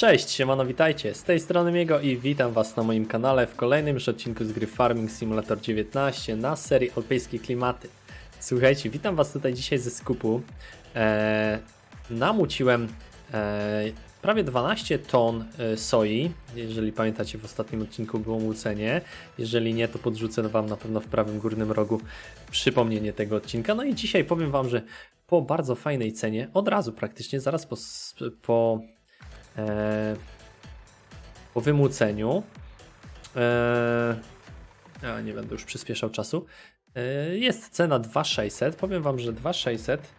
Cześć, siemano, witajcie, z tej strony Miego i witam Was na moim kanale w kolejnym już odcinku z gry Farming Simulator 19 na serii Alpejskie Klimaty. Słuchajcie, witam Was tutaj dzisiaj ze skupu. Eee, namuciłem eee, prawie 12 ton e, soi, jeżeli pamiętacie w ostatnim odcinku było mucenie, jeżeli nie to podrzucę Wam na pewno w prawym górnym rogu przypomnienie tego odcinka. No i dzisiaj powiem Wam, że po bardzo fajnej cenie, od razu praktycznie, zaraz po, po e, po wymuceniu. E, nie będę już przyspieszał czasu. E, jest cena 2600. Powiem Wam, że 2600.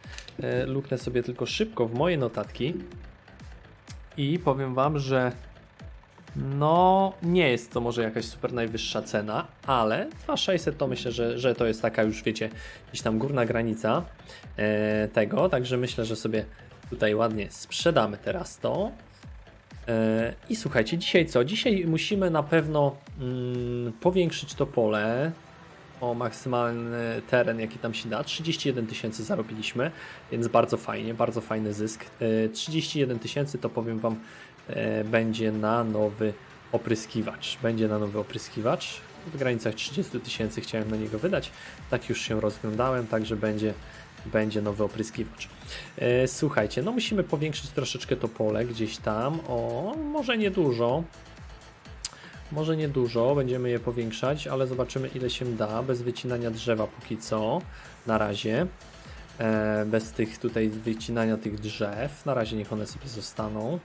E, luknę sobie tylko szybko w moje notatki. I powiem Wam, że no nie jest to może jakaś super najwyższa cena, ale 2600 to myślę, że, że to jest taka już wiecie, gdzieś tam górna granica e, tego, także myślę, że sobie tutaj ładnie sprzedamy teraz to. E, I słuchajcie, dzisiaj co? Dzisiaj musimy na pewno mm, powiększyć to pole o maksymalny teren, jaki tam się da. 31 tysięcy zarobiliśmy, więc bardzo fajnie, bardzo fajny zysk. E, 31 tysięcy to powiem Wam e, będzie na nowy opryskiwacz. Będzie na nowy opryskiwacz. W granicach 30 tysięcy chciałem na niego wydać. Tak już się rozglądałem, także będzie, będzie nowy opryskiwacz. E, Słuchajcie, no musimy powiększyć troszeczkę to pole gdzieś tam. O, może nie dużo. Może nie dużo, będziemy je powiększać, ale zobaczymy ile się da, bez wycinania drzewa póki co, na razie. E, bez tych tutaj wycinania tych drzew, na razie niech one sobie zostaną.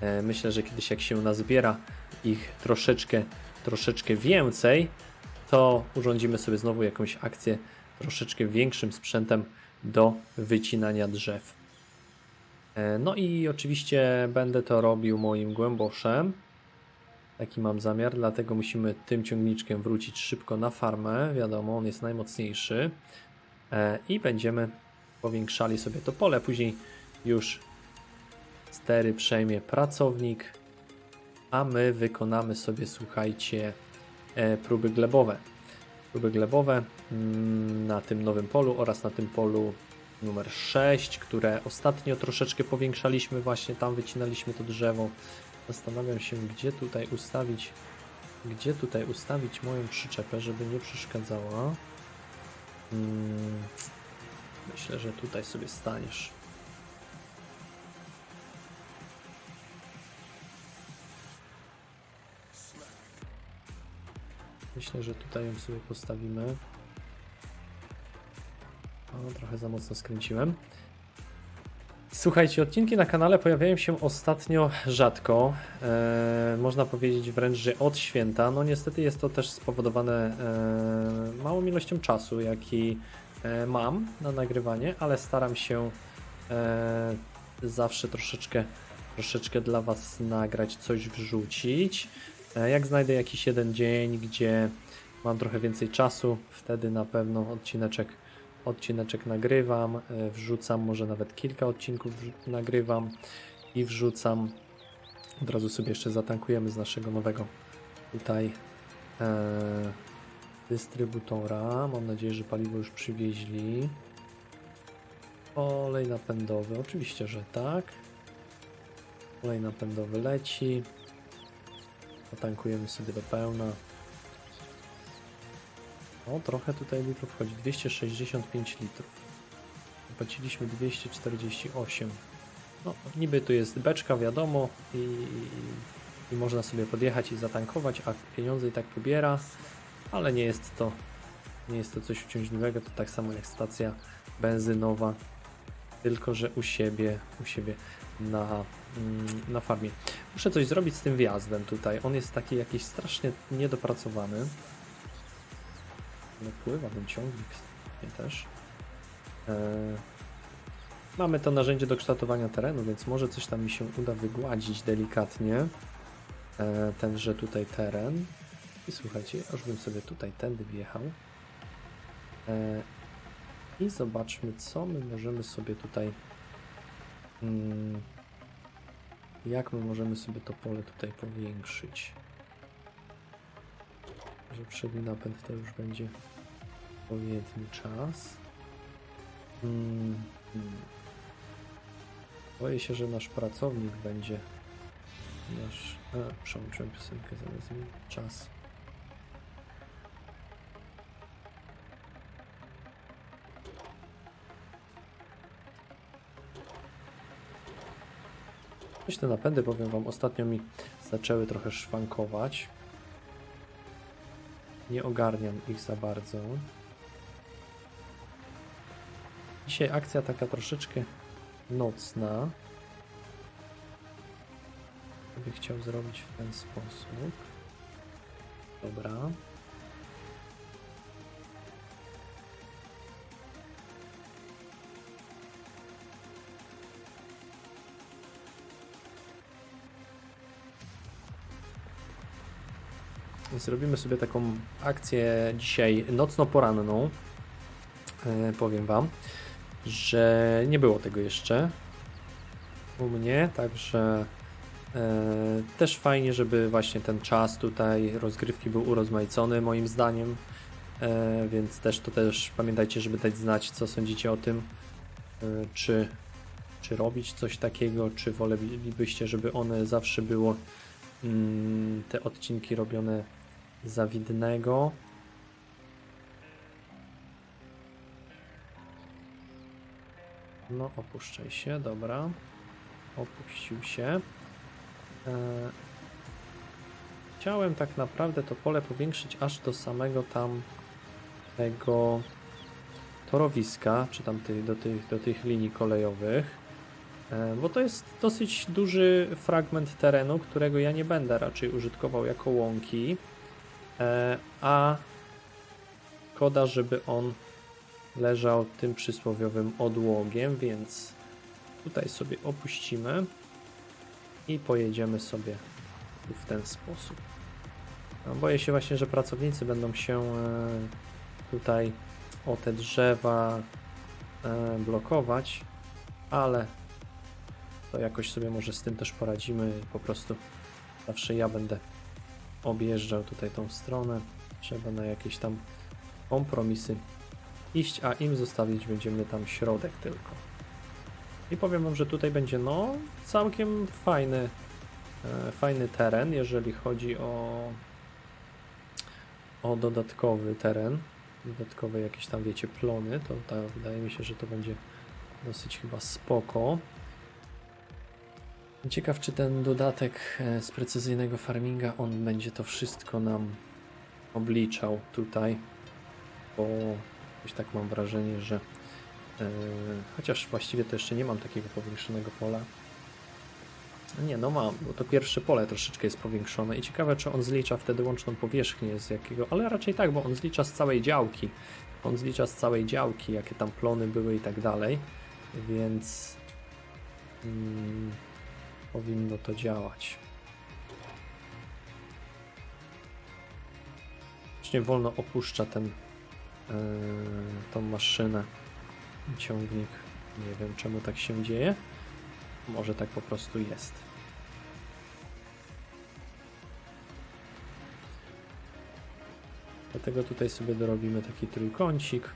E, myślę, że kiedyś jak się nazbiera ich troszeczkę, troszeczkę więcej, to urządzimy sobie znowu jakąś akcję troszeczkę większym sprzętem do wycinania drzew. E, No i oczywiście będę to robił moim głęboszem. Taki mam zamiar, dlatego musimy tym ciągniczkiem wrócić szybko na farmę. Wiadomo, on jest najmocniejszy. E, I będziemy powiększali sobie to pole. Później już stery przejmie pracownik, a my wykonamy sobie, słuchajcie, e, próby glebowe. Próby glebowe na tym nowym polu oraz na tym polu numer 6, które ostatnio troszeczkę powiększaliśmy, właśnie tam wycinaliśmy to drzewo. Zastanawiam się, gdzie tutaj ustawić, gdzie tutaj ustawić moją przyczepę, żeby nie przeszkadzała. Mm, Myślę, że tutaj sobie staniesz. Myślę, że tutaj ją sobie postawimy. Trochę za mocno skręciłem. Słuchajcie, odcinki na kanale pojawiają się ostatnio rzadko. E, można powiedzieć wręcz, że od święta. No niestety jest to też spowodowane e, małą ilością czasu, jaki e, mam na nagrywanie, ale staram się e, zawsze troszeczkę, troszeczkę dla Was nagrać, coś wrzucić. E, jak znajdę jakiś jeden dzień, gdzie mam trochę więcej czasu, wtedy na pewno odcineczek odcineczek nagrywam, e, wrzucam, może nawet kilka odcinków nagrywam i wrzucam. Od razu sobie jeszcze zatankujemy z naszego nowego tutaj e, dystrybutora. Mam nadzieję, że paliwo już przywieźli. Olej napędowy, oczywiście, że tak. Olej napędowy leci. Zatankujemy sobie do pełna. O, trochę tutaj litrów wchodzi. 265 litrów. Zapłaciliśmy 248. No, niby tu jest beczka, wiadomo, i, i można sobie podjechać i zatankować, a pieniądze i tak pobiera, ale nie jest to nie jest to coś uciążliwego, to tak samo jak stacja benzynowa, tylko że u siebie, u siebie na, mm, na farmie. Muszę coś zrobić z tym wjazdem tutaj. On jest taki jakiś strasznie niedopracowany. Ale pływa ten ciągnik nie też. E, mamy to narzędzie do kształtowania terenu, więc może coś tam mi się uda wygładzić delikatnie. E, tenże tutaj teren. I słuchajcie, aż bym sobie tutaj tędy wjechał. E, I zobaczmy, co my możemy sobie tutaj. Mm, jak my możemy sobie to pole tutaj powiększyć? Że przedni napęd to już będzie odpowiedni czas. Mm, hmm. Boję się, że nasz pracownik będzie Nasz... A, przełączyłem piosenkę zamiast mi czas. Coś te napędy, powiem wam, ostatnio mi zaczęły trochę szwankować. Nie ogarniam ich za bardzo. Dzisiaj akcja taka troszeczkę nocna. By chciał zrobić w ten sposób. Dobra. Zrobimy sobie taką akcję dzisiaj nocno-poranną. E, powiem Wam, że nie było tego jeszcze u mnie, także e, też fajnie, żeby właśnie ten czas tutaj rozgrywki był urozmaicony moim zdaniem, e, więc też to też pamiętajcie, żeby dać znać, co sądzicie o tym, czy, czy robić coś takiego, czy wolelibyście, żeby one zawsze było mm, te odcinki robione za widnego. No, opuszczaj się, dobra. Opuścił się. E, Chciałem tak naprawdę to pole powiększyć aż do samego tam tego torowiska, czy tam tych, do, tych, do tych linii kolejowych. E, Bo to jest dosyć duży fragment terenu, którego ja nie będę raczej użytkował jako łąki. E, A szkoda, żeby on leżał tym przysłowiowym odłogiem, więc tutaj sobie opuścimy i pojedziemy sobie w ten sposób. Boję się właśnie, że pracownicy będą się e, tutaj o te drzewa e, blokować, ale to jakoś sobie może z tym też poradzimy. Po prostu zawsze ja będę objeżdżał tutaj tą stronę. Trzeba na jakieś tam kompromisy iść, a im zostawić będziemy tam środek tylko. I powiem wam, że tutaj będzie no całkiem fajny, e, fajny teren, jeżeli chodzi o, o dodatkowy teren, dodatkowe jakieś tam wiecie plony, to ta, wydaje mi się, że to będzie dosyć chyba spoko. Ciekaw, czy ten dodatek e, z precyzyjnego farminga, on będzie to wszystko nam obliczał tutaj, bo jakoś tak mam wrażenie, że e, chociaż właściwie to jeszcze nie mam takiego powiększonego pola. Nie, no mam, bo to pierwsze pole troszeczkę jest powiększone i ciekawe, czy on zlicza wtedy łączną powierzchnię z jakiego, ale raczej tak, bo on zlicza z całej działki. On zlicza z całej działki, jakie tam plony były i tak dalej, więc mm, powinno to działać. Właśnie wolno opuszcza ten yy, tą maszynę ciągnik. Nie wiem czemu tak się dzieje. Może tak po prostu jest. Dlatego tutaj sobie dorobimy taki trójkącik.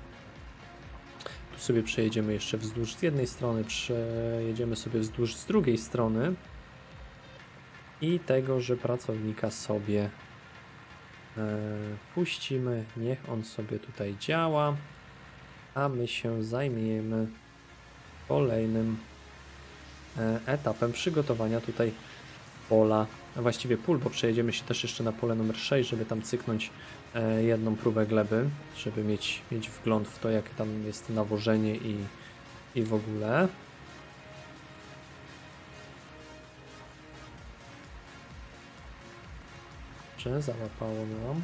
Sobie przejedziemy jeszcze wzdłuż z jednej strony, przejedziemy sobie wzdłuż z drugiej strony. I tego, że pracownika sobie e, puścimy, niech on sobie tutaj działa, a my się zajmiemy kolejnym e, etapem przygotowania tutaj pola, właściwie pól, bo przejedziemy się też jeszcze na pole numer 6, żeby tam cyknąć e, jedną próbę gleby, żeby mieć, mieć wgląd w to, jakie tam jest nawożenie i, i w ogóle. Czy załapało nam?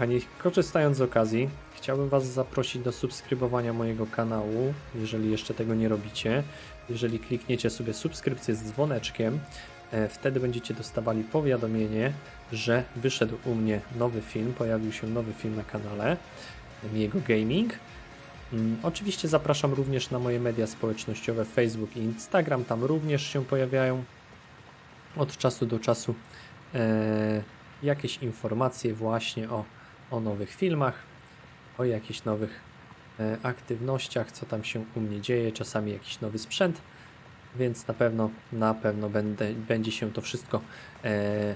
Kochani, korzystając z okazji, chciałbym Was zaprosić do subskrybowania mojego kanału, jeżeli jeszcze tego nie robicie. Jeżeli klikniecie sobie subskrypcję z dzwoneczkiem, e, wtedy będziecie dostawali powiadomienie, że wyszedł u mnie nowy film, pojawił się nowy film na kanale Miego Gaming. Mm, Oczywiście zapraszam również na moje media społecznościowe Facebook i Instagram, tam również się pojawiają od czasu do czasu e, jakieś informacje właśnie o, o nowych filmach, o jakichś nowych e, aktywnościach, co tam się u mnie dzieje, czasami jakiś nowy sprzęt, więc na pewno, na pewno będę, będzie się to wszystko e,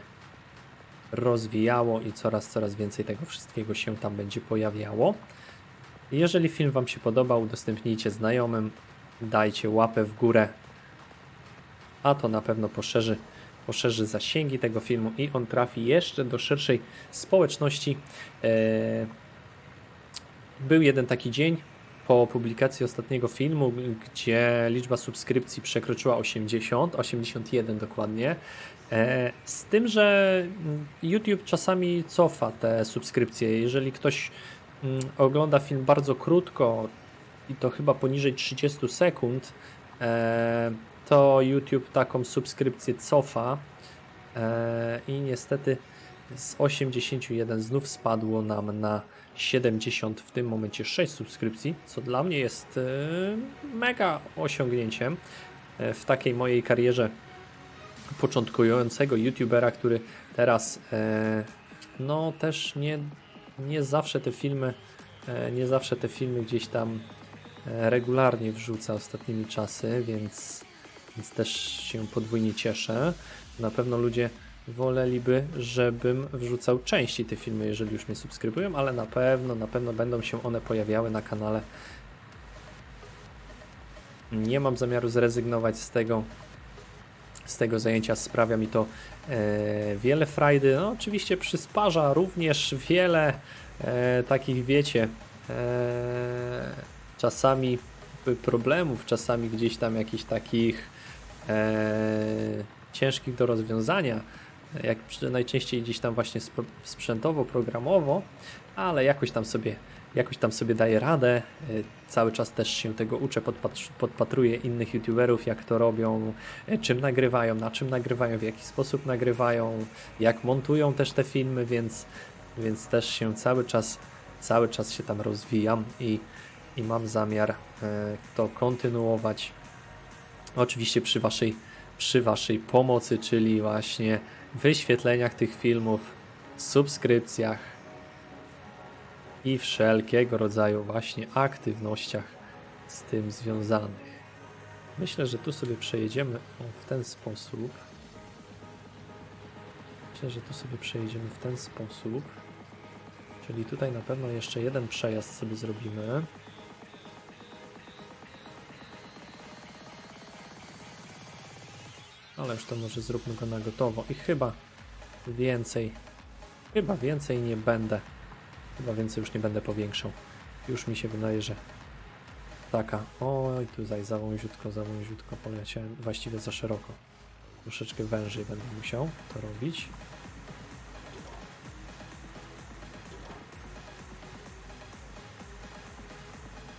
rozwijało i coraz, coraz więcej tego wszystkiego się tam będzie pojawiało. Jeżeli film Wam się podobał, udostępnijcie znajomym, dajcie łapę w górę, a to na pewno poszerzy, poszerzy zasięgi tego filmu i on trafi jeszcze do szerszej społeczności. E, Był jeden taki dzień po publikacji ostatniego filmu, gdzie liczba subskrypcji przekroczyła 80, 81 dokładnie. E, Z tym, że YouTube czasami cofa te subskrypcje. Jeżeli ktoś mm, ogląda film bardzo krótko i to chyba poniżej 30 sekund, e, to YouTube taką subskrypcję cofa e, i niestety z 81 znów spadło nam na 70 w tym momencie 6 subskrypcji, co dla mnie jest e, mega osiągnięciem e, w takiej mojej karierze początkującego youtubera, który teraz no też nie, nie zawsze te filmy nie zawsze te filmy gdzieś tam regularnie wrzuca ostatnimi czasy, więc, więc też się podwójnie cieszę. Na pewno ludzie woleliby, żebym wrzucał częściej te filmy, jeżeli już mnie subskrybują, ale na pewno, na pewno będą się one pojawiały na kanale. Nie mam zamiaru zrezygnować z tego, z tego zajęcia. Sprawia mi to e, wiele frajdy. No, oczywiście przysparza również wiele e, takich, wiecie, e, czasami problemów, czasami gdzieś tam jakichś takich ciężkich do rozwiązania, jak najczęściej gdzieś tam właśnie sp- sprzętowo, programowo, ale jakoś tam sobie, jakoś tam sobie daję radę. E, Cały czas też się tego uczę, podpatruję innych youtuberów, jak to robią, e, czym nagrywają, na czym nagrywają, w jaki sposób nagrywają, jak montują też te filmy, więc, więc też się cały czas, cały czas się tam rozwijam i, i mam zamiar e, to kontynuować. Oczywiście przy waszej, przy waszej pomocy, czyli właśnie wyświetleniach tych filmów, subskrypcjach i wszelkiego rodzaju właśnie aktywnościach z tym związanych. Myślę, że tu sobie przejedziemy w ten sposób. Myślę, że tu sobie przejedziemy w ten sposób. Czyli tutaj na pewno jeszcze jeden przejazd sobie zrobimy. Ale już to może zróbmy go na gotowo. I chyba więcej, chyba więcej nie będę. Chyba więcej już nie będę powiększał. Już mi się wydaje, że taka. Oj, tutaj za wąziutko, za wąziutko poleciałem. Właściwie za szeroko. Troszeczkę wężej będę musiał to robić.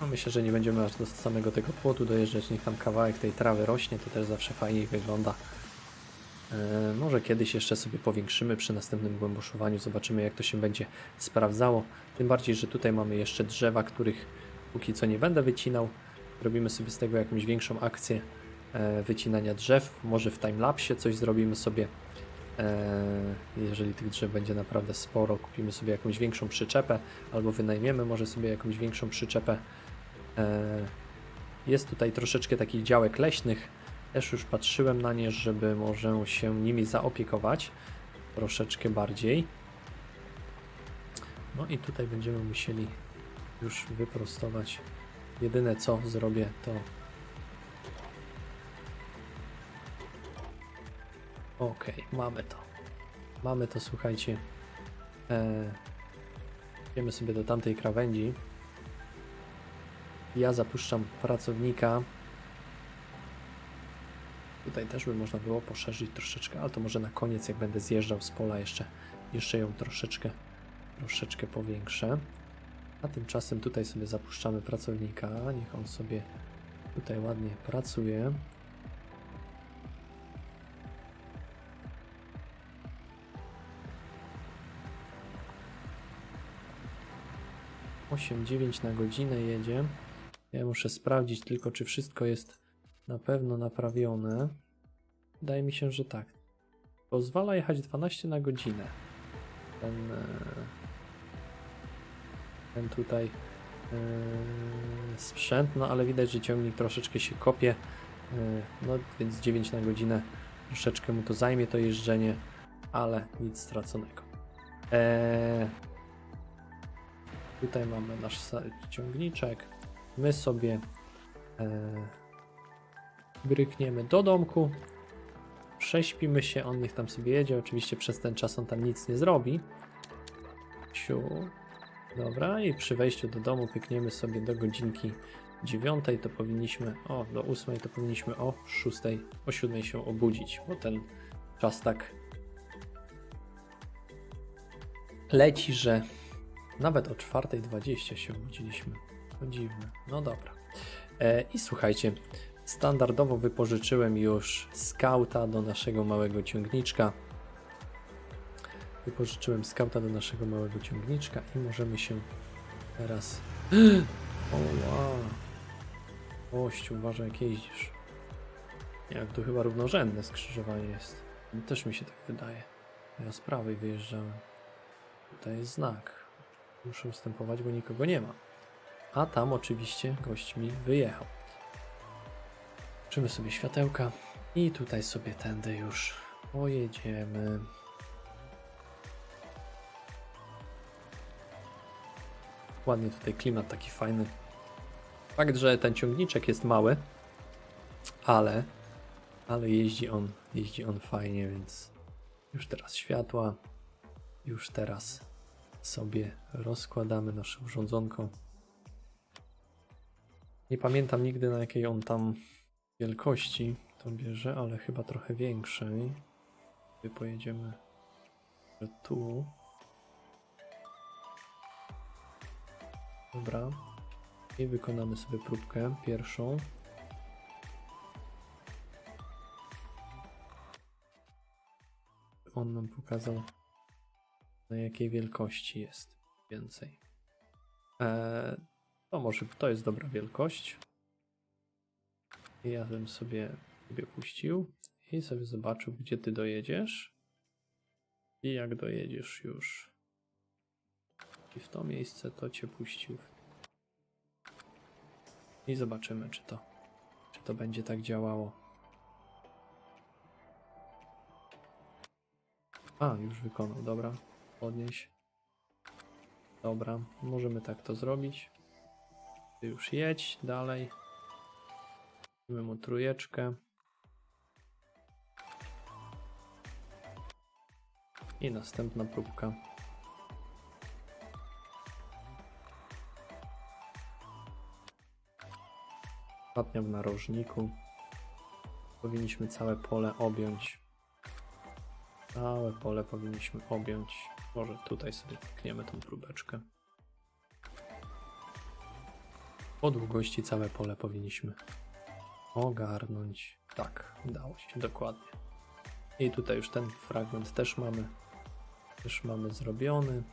No myślę, że nie będziemy aż do samego tego płotu dojeżdżać. Niech tam kawałek tej trawy rośnie, to też zawsze fajniej wygląda. E, może kiedyś jeszcze sobie powiększymy przy następnym głęboszowaniu, zobaczymy jak to się będzie sprawdzało. Tym bardziej, że tutaj mamy jeszcze drzewa, których póki co nie będę wycinał. Robimy sobie z tego jakąś większą akcję e, wycinania drzew. Może w timelapsie coś zrobimy sobie. E, jeżeli tych drzew będzie naprawdę sporo, kupimy sobie jakąś większą przyczepę albo wynajmiemy może sobie jakąś większą przyczepę. E, Jest tutaj troszeczkę takich działek leśnych. Też już patrzyłem na nie, żeby może się nimi zaopiekować troszeczkę bardziej. No i tutaj będziemy musieli już wyprostować. Jedyne co zrobię to Okej, mamy to. Mamy to, słuchajcie. E, idziemy sobie do tamtej krawędzi. Ja zapuszczam pracownika. Tutaj też by można było poszerzyć troszeczkę, ale to może na koniec, jak będę zjeżdżał z pola, jeszcze, jeszcze ją troszeczkę, troszeczkę powiększę. A tymczasem tutaj sobie zapuszczamy pracownika. Niech on sobie tutaj ładnie pracuje. 8-9 na godzinę jedzie. Ja muszę sprawdzić tylko, czy wszystko jest na pewno naprawione. Wydaje mi się, że tak. Pozwala jechać 12 na godzinę. Ten, e, ten tutaj e, sprzęt, no ale widać, że ciągnik troszeczkę się kopie. e, No więc 9 na godzinę troszeczkę mu to zajmie to jeżdżenie, ale nic straconego. Eee, tutaj mamy nasz ciągniczek. My sobie e, grykniemy do domku. Prześpimy się, on niech tam sobie jedzie. Oczywiście przez ten czas on tam nic nie zrobi. Siu. Dobra, i przy wejściu do domu pykniemy sobie do godzinki 9 to powinniśmy, o do 8 to powinniśmy o 6, o 7 się obudzić, bo ten czas tak leci, że nawet o 4.20 się obudziliśmy. To dziwne. No dobra. E, I słuchajcie, standardowo wypożyczyłem już skauta do naszego małego ciągniczka. Wypożyczyłem skauta do naszego małego ciągniczka i możemy się teraz. O wow. Ościu, uważaj jak jeździsz. Jak tu chyba równorzędne skrzyżowanie jest. Też mi się tak wydaje. Ja z prawej wyjeżdżałem. Tutaj jest znak. Muszę ustępować, bo nikogo nie ma. A tam oczywiście gość mi wyjechał. Włączymy sobie światełka i tutaj sobie tędy już pojedziemy. Ładnie tutaj klimat taki fajny. Fakt, że ten ciągniczek jest mały, ale, ale jeździ on, jeździ on fajnie, więc już teraz światła, już teraz sobie rozkładamy nasze urządzonko. Nie pamiętam nigdy na jakiej on tam wielkości to bierze, ale chyba trochę większej. Sobie pojedziemy tu. Dobra. I wykonamy sobie próbkę pierwszą. On nam pokazał na jakiej wielkości jest więcej. Eee, to może to jest dobra wielkość. I ja bym sobie, sobie puścił i sobie zobaczył, gdzie ty dojedziesz. I jak dojedziesz już i w to miejsce, to cię puścił. I zobaczymy, czy to, czy to będzie tak działało. A, już wykonał, dobra. Podnieś. Dobra, możemy tak to zrobić. Ty już jedź dalej. Damy mu trójeczkę. I następna próbka. Ostatnia w narożniku. Powinniśmy całe pole objąć. Całe pole powinniśmy objąć. Może tutaj sobie klikniemy tą próbeczkę. Po długości całe pole powinniśmy ogarnąć. Tak, udało się, dokładnie. I tutaj już ten fragment też mamy, też mamy zrobiony,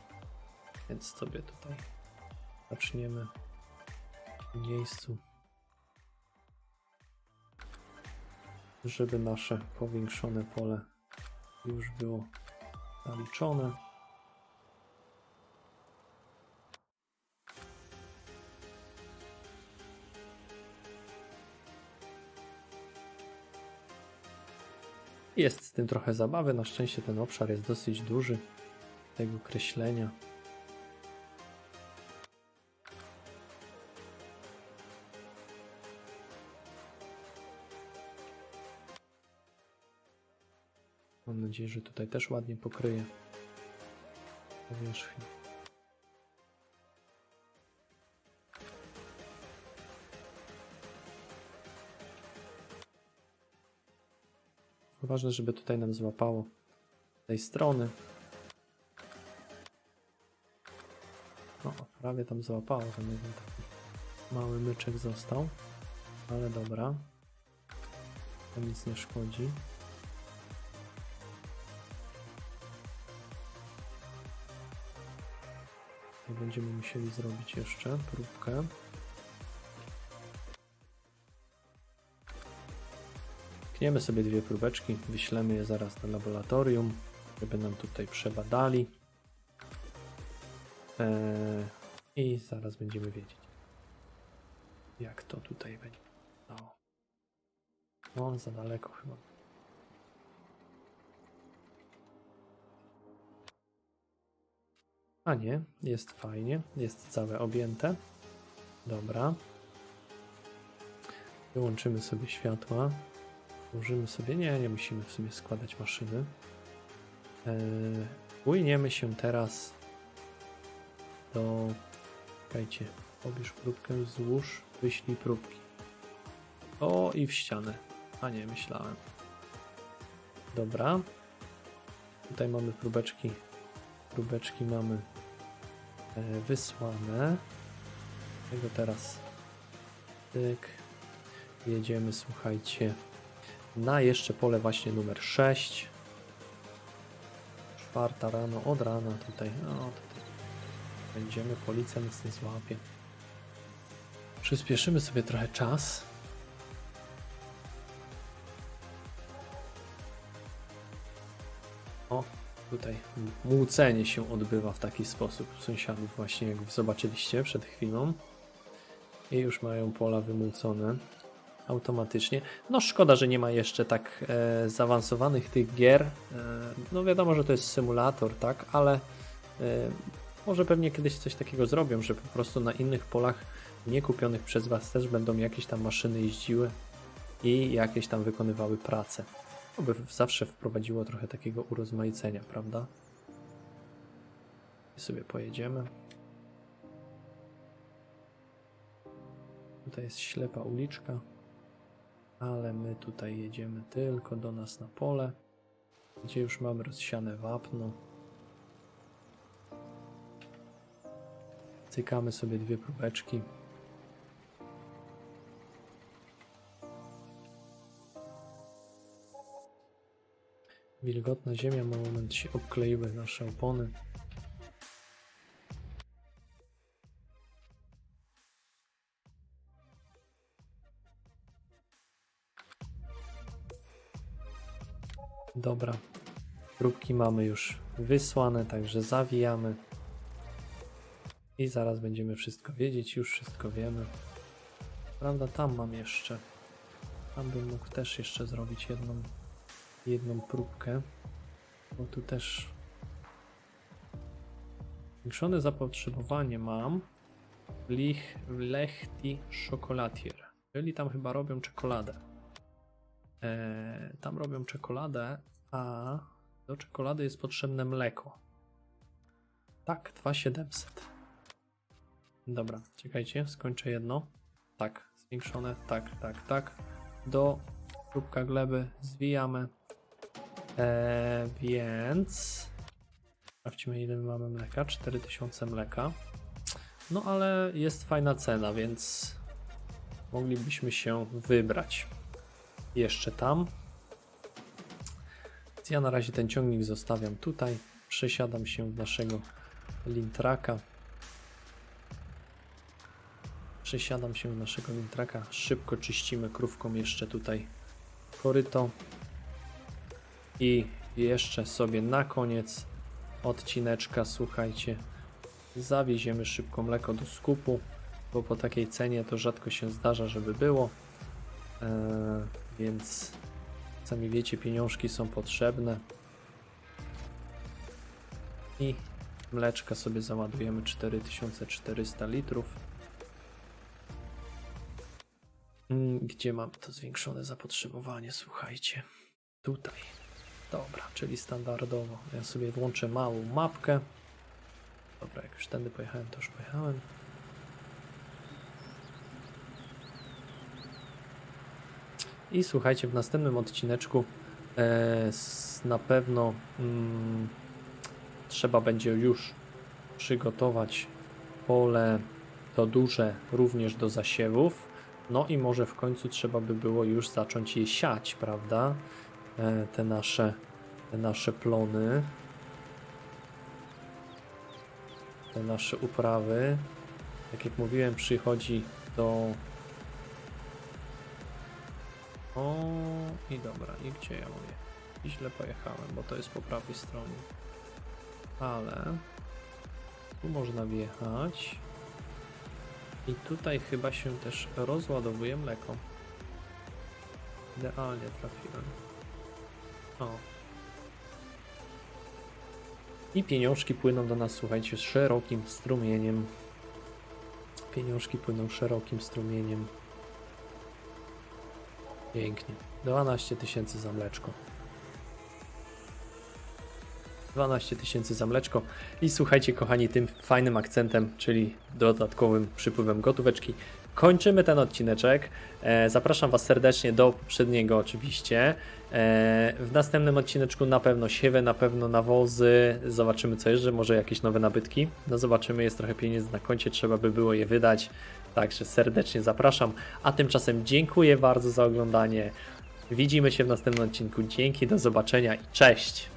więc sobie tutaj zaczniemy w miejscu, żeby nasze powiększone pole już było zaliczone. Jest z tym trochę zabawy, na szczęście ten obszar jest dosyć duży tego kreślenia. Mam nadzieję, że tutaj też ładnie pokryje powierzchnię. Ważne, żeby tutaj nam złapało tej strony. O, prawie tam złapało, ten jeden taki mały myczek został. Ale dobra. To nic nie szkodzi. To będziemy musieli zrobić jeszcze próbkę. Weźmiemy sobie dwie próbeczki, wyślemy je zaraz do laboratorium, żeby nam tutaj przebadali. Eee, I zaraz będziemy wiedzieć, jak to tutaj będzie. O, no, za daleko chyba. A nie, jest fajnie, jest całe objęte. Dobra. Wyłączymy sobie światła. Włożymy sobie. Nie, nie musimy w sumie składać maszyny. Eee, płyniemy się teraz do. Czekajcie. Pobierz próbkę, złóż, wyślij próbki. O, i w ścianę. A nie, myślałem. Dobra. Tutaj mamy próbeczki. Próbeczki mamy e, wysłane. Tego teraz. Tyk. Jedziemy, słuchajcie, na jeszcze pole właśnie numer 6. Czwarta rano, od rana tutaj. No, tutaj będziemy, policja nic nie złapie. Przyspieszymy sobie trochę czas. O, tutaj młócenie się odbywa w taki sposób sąsiadów właśnie, jak zobaczyliście przed chwilą. I już mają pola wymłócone automatycznie. No szkoda, że nie ma jeszcze tak e, zaawansowanych tych gier. E, no wiadomo, że to jest symulator, tak, ale e, może pewnie kiedyś coś takiego zrobią, że po prostu na innych polach niekupionych przez Was też będą jakieś tam maszyny jeździły i jakieś tam wykonywały pracę. By zawsze wprowadziło trochę takiego urozmaicenia, prawda? I sobie pojedziemy. Tutaj jest ślepa uliczka, ale my tutaj jedziemy tylko do nas na pole, gdzie już mamy rozsiane wapno. Cykamy sobie dwie próbeczki. Wilgotna ziemia, na moment się obkleiły nasze opony. Dobra, próbki mamy już wysłane, także zawijamy. I zaraz będziemy wszystko wiedzieć, już wszystko wiemy. Prawda, tam mam jeszcze. Tam bym mógł też jeszcze zrobić jedną, jedną próbkę. Bo tu też zwiększone zapotrzebowanie mam w, lich, w Lechti Chocolatier. Czyli tam chyba robią czekoladę. Eee, tam robią czekoladę, a do czekolady jest potrzebne mleko. Tak, 2700. Dobra, czekajcie, skończę jedno. Tak, zwiększone, tak, tak, tak. Do próbka gleby zwijamy. Eee, więc sprawdźmy ile my mamy mleka. 4000 mleka. No ale jest fajna cena, więc moglibyśmy się wybrać jeszcze tam. Więc ja na razie ten ciągnik zostawiam tutaj. Przesiadam się w naszego lintraka. Przesiadam się w naszego lintraka. Szybko czyścimy krówką jeszcze tutaj koryto. I jeszcze sobie na koniec odcineczka, słuchajcie, zawieziemy szybko mleko do skupu, bo po takiej cenie to rzadko się zdarza, żeby było. Eee, więc sami wiecie, pieniążki są potrzebne. I mleczka sobie załadujemy 4400 litrów. Mm, Gdzie mam to zwiększone zapotrzebowanie? Słuchajcie, tutaj. Dobra, czyli standardowo. Ja sobie włączę małą mapkę. Dobra, jak już tędy pojechałem, to już pojechałem. I słuchajcie, w następnym odcineczku e, na pewno mm, trzeba będzie już przygotować pole to duże również do zasiewów. No i może w końcu trzeba by było już zacząć je siać, prawda? E, te nasze, te nasze plony, te nasze uprawy. Tak jak mówiłem, przychodzi do O, i dobra, i gdzie ja mówię? I źle pojechałem, bo to jest po prawej stronie. Ale tu można wjechać. I tutaj chyba się też rozładowuje mleko. Idealnie trafiłem. O. I pieniążki płyną do nas, słuchajcie, szerokim strumieniem. Pieniążki płyną szerokim strumieniem. Pięknie. 12 tysięcy za mleczko. 12 tysięcy za mleczko. I słuchajcie, kochani, tym fajnym akcentem, czyli dodatkowym przypływem gotóweczki, kończymy ten odcineczek. E, zapraszam Was serdecznie do poprzedniego, oczywiście. E, w następnym odcineczku na pewno siewy, na pewno nawozy. Zobaczymy, co jeszcze, może jakieś nowe nabytki. No, zobaczymy, jest trochę pieniędzy na koncie, trzeba by było je wydać. Także serdecznie zapraszam. A tymczasem dziękuję bardzo za oglądanie. Widzimy się w następnym odcinku. Dzięki, do zobaczenia i cześć!